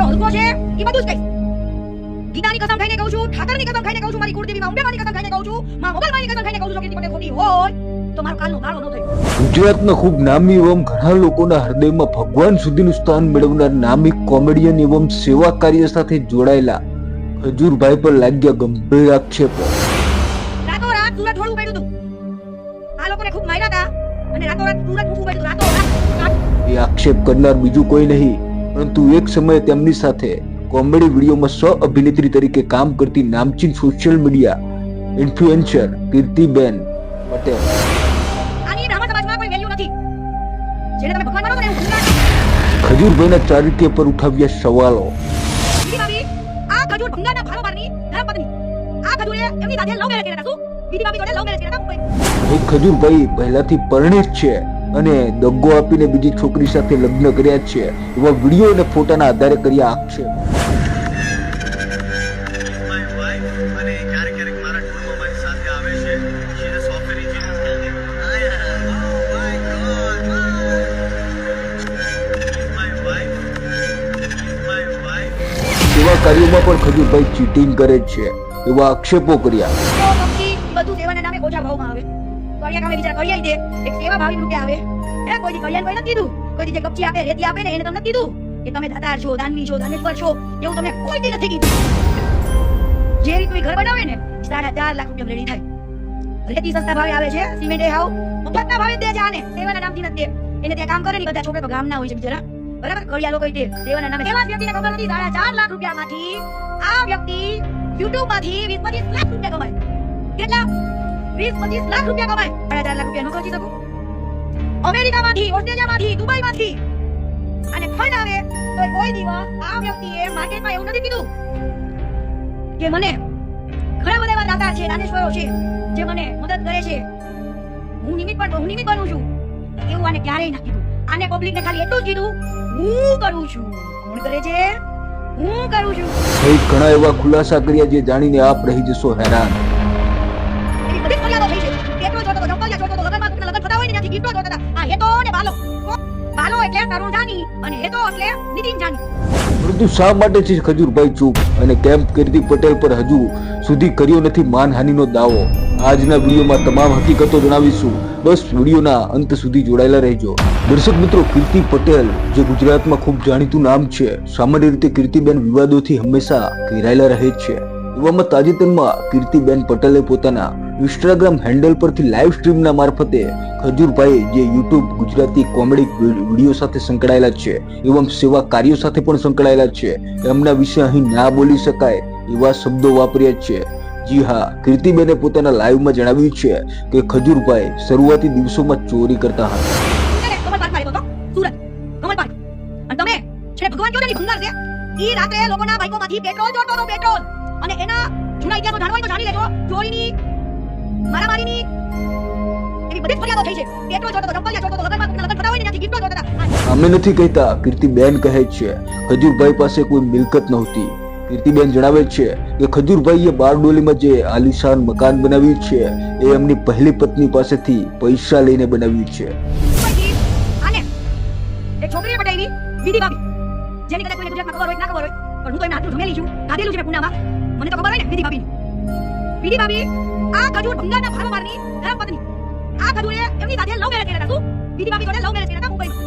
કેટલો હલકો છે. એ બધું જ કહીશ ગીતાની કસમ ખાઈને કહું છું ઠાકરની કસમ ખાઈને કહું છું મારી કુળદેવી માં અંબેમાની કસમ ખાઈને કહું છું માં મોગલમાની કસમ ખાઈને કહું છું કે કીર્તિ ખોટી હોય. તો મારો કાલનો ગાળો ન થયો. ગુજરાતના ખૂબ નામી એવમ ઘણા લોકોના હૃદયમાં ભગવાન સુધીનું સ્થાન મેળવનાર નામી કોમેડિયન એવમ સેવા કાર્ય સાથે જોડાયેલા હજુરભાઈ પર લાગ્યા ગંભીર આક્ષેપો. રાતોરાત સુરત થોડું પડ્યું હતું આ લોકોને ખૂબ માર્યા હતા અને રાતોરાત સુરત મૂકવું પડ્યું રાતોરાત એ આક્ષેપ કરનાર બીજું કોઈ નહીં. પરંતુ એક સમયે તેમની સાથે કોમેડી વિડીયોમાં સહ અભિનેત્રી તરીકે કામ કરતી નામચીન social media influencer Kirtiben Patel. ખજૂરભાઈના ચારિત્ર્ય પર ઉઠાવ્યા સવાલો. બીજી ભાભી આ ખજૂર ભંગારના ભારોબારની ધર્મપત્ની. આ ખજૂરે એમની સાથે લવ મેરેજ કર્યા હતા. શું? બીજી ભાભી જોડે લવ મેરેજ કર્યા હતા? ખજૂરભાઈ પહેલાથી પરિણીત છે. અને દગ્ગો આપીને બીજી છોકરી સાથે લગ્ન કર્યા છે. એવા વીડિયો અને ફોટાના આધારે કર્યા આક્ષેપ. માય વાઇફ અને ક્યારેક ક્યારેક મારા ટૂરમાં મારી સાથે આવે છે she is software engineer oh my God my wife my wife એવા કાર્યોમાં પણ ખજૂરભાઈ ચીટિંગ કરે છે. એવા આક્ષેપો કર્યા. બધું સેવાના નામે ઓછા ભાવમાં આવે. કરિયા કામે બિચારા આવી લીધે એક સેવા ભાવી રૂપે આવે. એ કોઈ કલ્યાણ કોઈ નથી કીધું. કોઈ જે કપચી આપે, રેતી આપે ને એને તમને કીધું કે તમે દાતાર છો, દાનવી છો દાનેશ્વર છો, એવું તમને કોઈ દી નથી કીધું. જે રીતનું ઘર બનાવે ને, સાડા ચાર લાખ રૂપિયા રેડી થાય. રેતી સસ્તા ભાવે આવે છે, સિમેન્ટ હાવ મફતના ભાવે દે છે સેવાના નામથી નથી. એને ત્યાં કામ કરે ને બધા છોકરા ગામના હોય છે બિચારા. બરાબર? કળિયા લોકો તે સેવાના નામે એવા વ્યક્તિને ખબર નથી. સાડા ચાર લાખ રૂપિયામાંથી આ વ્યક્તિ યુટ્યુબમાંથી વીસ પચીસ લાખ રૂપિયા કમાય. કેટલા? વીસ પચીસ લાખ રૂપિયા કમાય. સાડા ચાર લાખ રૂપિયા નો ખર્ચી શકું અમેરિકામાંથી ઓસ્ટ્રેલિયામાંથી દુબઈમાંથી અને ફંડ આવે તો કોઈ દિવસ આ વ્યક્તિએ માર્કેટમાં એવું નથી કીધું કે મને ઘણા બધા એવા દાતા છે દાનેશ્વરો છે જે મને મદદ કરે છે હું નિમિત પણ હું નિમિત બનું છું એવું આને ક્યારેય ના કીધું આને પબ્લિકને ખાલી એટલું જ કીધું હું કરું છું કોણ કરે છે હું કરું છું સહિત ઘણા એવા ખુલાસા કર્યા જે જાણીને આપ રહી જશો હેરાન બધી ફરિયાદો થઈ છે પેટ્રોલ જોતો તો ચંપલિયા જોતો તો લગનમાં કોકના ગિફ્ટો જોતા હતા. આ હેતો ને બાલો. બાલો એટલે તરુણ જાની અને હેતો એટલે નીતિન જાની. મૃત્યુ શા માટે છે ખજૂરભાઈ ચૂપ? અને કેમ્પ કીર્તિ પટેલ પર હજુ સુધી કર્યો નથી માનહાનિનો દાવો? આજના વિડીયોમાં તમામ હકીકતો જણાવીશું. બસ વિડીયોના અંત સુધી જોડાયેલા રહેજો. દર્શક મિત્રો, કીર્તિ પટેલ, જે ગુજરાતમાં ખૂબ જાણીતું નામ છે, સામાન્ય રીતે કીર્તિબેન વિવાદોથી હંમેશા ઘેરાયેલા રહે છે. એવામાં તાજેતરમાં કીર્તિબેન પટેલે પોતાના ઇન્સ્ટાગ્રામ હેન્ડલ પરથી લાઈવ સ્ટ્રીમના મારફતે ખજૂરભાઈ જે યુટ્યુબ ગુજરાતી કોમેડી વીડિયો સાથે સંકળાયેલા છે, એવમ સેવા કાર્યો સાથે પણ સંકળાયેલા છે, એમના વિશે અહીં ના બોલી શકાય એવા શબ્દો વાપર્યા છે. જી હા, કીર્તિબેને પોતાના લાઈવમાં જણાવ્યું છે કે ખજૂરભાઈ શરૂઆતી દિવસોમાં ચોરી કરતા હતા. અને એના જૂના ઇતિહાસો જાણવા જાણી લેજો, ચોરીની મારામારીની એવી બધી ફરિયાદો થઈ છે. પેટ્રોલ ચોરતો ચંપલિયા ચોરતો લગનમાં લગન થતા હોય ને ત્યાંથી ગિફ્ટો જોતા અમે નથી કહેતા કીર્તિબેન કહે છે ખજૂરભાઈ પાસે કોઈ મિલકત નહોતી. કીર્તિબેન જણાવે છે કે ખજૂરભાઈએ બારડોલીમાં જે આલિશાન મકાન બનાવ્યું છે એ એમની પહેલી પત્ની પાસેથી પૈસા લઈને બનાવ્યું છે. એક છોકરીએ પટાવી વિધિ ભાભી. જેની કદાચ કોઈને ગુજરાતમાં ખબર હોય ના ખબર હોય પણ હું તો એમને આટલું જમેલી છું ખાધેલું છે મેં પુનામાં. મને તો ખબર હોય ને વિધિ ભાભી વિધિ ભાભી આ ખજૂર મારની ધરમ પત્ની આ ખજૂરે એમની સાથે લવ મેરેજ કર્યા હતા વિધિ ભાભી જોડે લવ મેરેજ કર્યા હતા મુંબઈમાં.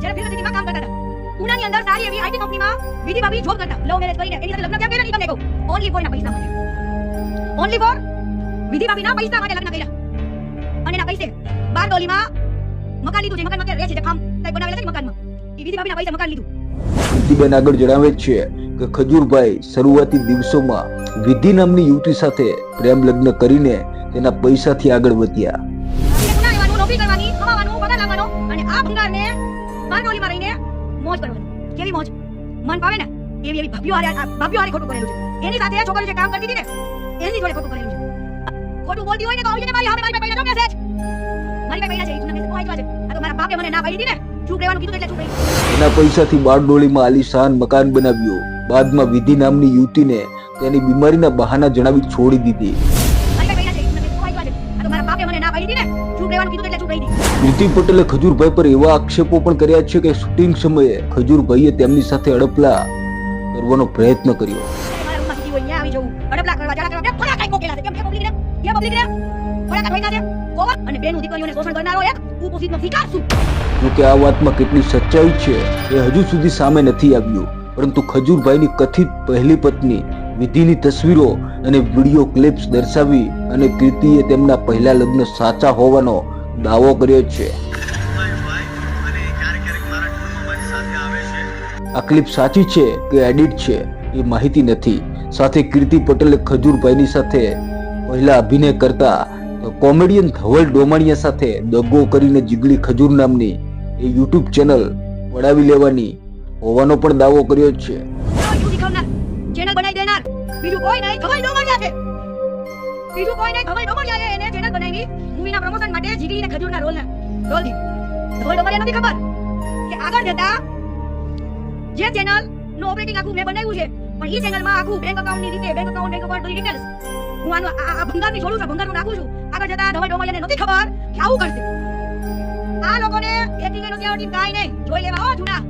જ્યારે ફિલ્મ સિટીમાં કામ કરતા હતા. પુનાની અંદર સારી એવી આઈટી કંપનીમાં વિધિ ભાભી જોબ કરતા. લવ મેરેજ કરીને એની સાથે લગ્ન કેમ કર્યા? ઈ તમને કહું. ઓનલી ફોર ના પૈસા માટે. ઓનલી ફોર વિધિ ભાભીના પૈસા માટે લગ્ન કર્યા. અને એના પૈસે બારડોલીમાં મકાન લીધું છે મકાનમાં અત્યારે રહે છે, જે કંઈક બનાવેલા છે મકાન મકાનમાં. એ વિધિ ભાભીના પૈસા મકાન લીધું. કીર્તિબેન આગળ જણાવે છે કે ખજૂરભાઈ શરૂઆતી દિવસોમાં વિધિ નામની યુવતી સાથે પ્રેમ લગ્ન કરીને તેના પૈસાથી આગળ વધ્યા. અને આ ભંગારને બારડોલીમાં રહીને મોજ કરવાની. કેવી મોજ? મન પાવે ને? એવી એવી ભાભીઓ હારે આ હારે ખોટું કરેલું છે. એની સાથે છોકરીઓ જે કામ કરતી હતી ને એની જોડે ખોટું કરેલું છે. ખોટું બોલતી હોય ને તો આવીને મારી સામે મારી પાસે પૈસા મેસેજ મારી પાસે પૈસા છે એ મેસેજ કોઈ છે. આ તો મારા બાપે મને ના પાડી હતી ને. ચૂપ રહેવાનું કીધું એટલે ચૂપ રહી એના પૈસાથી બારડોલીમાં આલીશાન મકાન બનાવ્યું. બાદમાં વિધિ નામની યુવતીને તેની બીમારીના બહાના જણાવી છોડી દીધી પટેલે ખજૂરભાઈ પર એવા આક્ષેપો પણ કર્યા છે કે શૂટિંગ સમયે ખજૂરભાઈએ તેમની સાથે અડપલા કરવાનો પ્રયત્ન કર્યો. જોકે આ વાતમાં કેટલી સચ્ચાઈ છે એ હજુ સુધી સામે નથી આવ્યું પરંતુ ખજૂરભાઈની કથિત પહેલી પત્ની વિધિની તસવીરો અને વીડિયો ક્લિપ્સ દર્શાવી અને કીર્તિએ તેમના પહેલા લગ્ન સાચા હોવાનો દાવો કર્યો છે. આ ક્લિપ સાચી છે કે એડિટ છે એ માહિતી નથી. સાથે કીર્તિ પટેલે ખજૂરભાઈની સાથે પહેલા અભિનય કરતા કોમેડિયન ધવલ ડોમાણિયા સાથે દગો કરીને જીગડી ખજૂર નામની એ યુટ્યુબ ચેનલ પડાવી લેવાની હોવાનો પણ દાવો કર્યો છે. બીજું કોઈ નહીં. બીજું કોઈ નહીં, બનાવી. મૂવીના promotion માટે ખબર આગળ જતા જે ચેનલ નો ઓપરેટિંગ આખું મેં બનાવ્યું છે પણ એ ચેનલમાં આખું બેંક અકાઉન્ટની રીતે bank account bank account details હું આનું આ ભંગારની છોડું છું ભંગારનું નાખું છું આગળ જતા ધવલ ડોમરિયાને નથી ખબર કે આવું કરશે આ લોકોને acting એ નથી આવડતી કાઈ નહીં જોઈ લેવા હો જૂના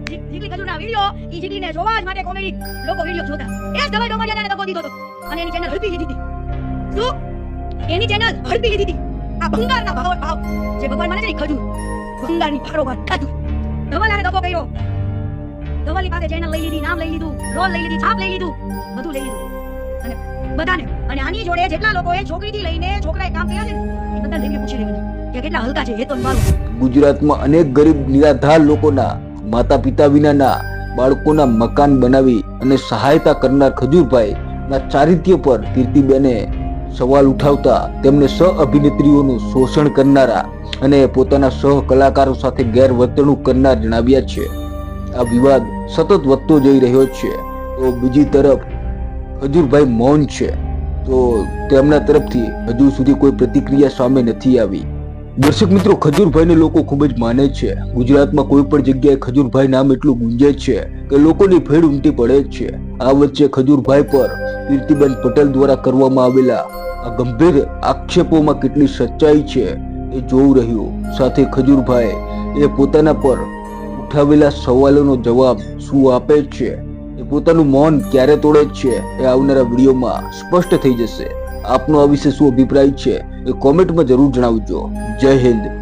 વીડિયો ઈ જીગરીને જોવા જ માટે કોમેડી લોકો વિડિયો જોતા. એ જ ધવલ ડોમરિયાને દગો દીધો હતો અને એની ચેનલ હડપી લીધી હતી. એની ચેનલ હડપી લીધી હતી. આ ભંગારના ભાવ ભાવ. જે ભગવાન માને છે ને ખજૂર. ભંગારની ભારોભાર ખાધું ધવલ આને દગો કર્યો. ધવલની પાસે ચેનલ લઈ લીધી, નામ લઈ લીધું, રોલ લઈ લીધી, છાપ લઈ લીધું, બધું લઈ લીધું. અને બધાને, અને આની જોડે જેટલા લોકોએ છોકરીથી લઈને છોકરાએ કામ કર્યા છે ને, એ બધાને જઈને પૂછી લેવાનું કે કેટલા હલકા છે, એ તો ગુજરાતમાં અનેક ગરીબ નિરાધાર લોકોના માતા પિતા વિનાના બાળકોના મકાન બનાવી અને સહાયતા કરનાર ખજૂરભાઈ ના ચારિત્ર્ય પર કીર્તિબેને સવાલ ઉઠાવતા તેમને સહ અભિનેત્રીઓનું શોષણ કરનારા અને પોતાના સહ કલાકારો સાથે ગેરવર્તણૂક કરનાર જણાવ્યા છે. આ વિવાદ સતત વધતો જઈ રહ્યો છે. તો બીજી તરફ ખજૂરભાઈ મૌન છે. તો તેમના તરફથી હજુ સુધી કોઈ પ્રતિક્રિયા સામે નથી આવી. દર્શક મિત્રો, ખજૂરભાઈને લોકો ખૂબ જ માને છે. ગુજરાતમાં કોઈ પણ જગ્યાએ ખજૂરભાઈ નામ એટલું ગુંજે છે કે લોકોની ભીડ ઉમટી પડે છે. આ વચ્ચે ખજૂરભાઈ પર કીર્તિબેન પટેલ દ્વારા કરવામાં આવેલા આ ગંભીર આક્ષેપોમાં કેટલી સચ્ચાઈ છે એ જોવું રહ્યું. સાથે ખજૂરભાઈ એ પોતાના પર ઉઠાવેલા સવાલોનો જવાબ શું આપે છે? એ પોતાનું મૌન ક્યારે તોડે છે? એ આવનારા વિડીયોમાં સ્પષ્ટ થઈ જશે. આપનો આ વિશે શું અભિપ્રાય છે એ કોમેન્ટમાં જરૂર જણાવજો. જય હિન્દ.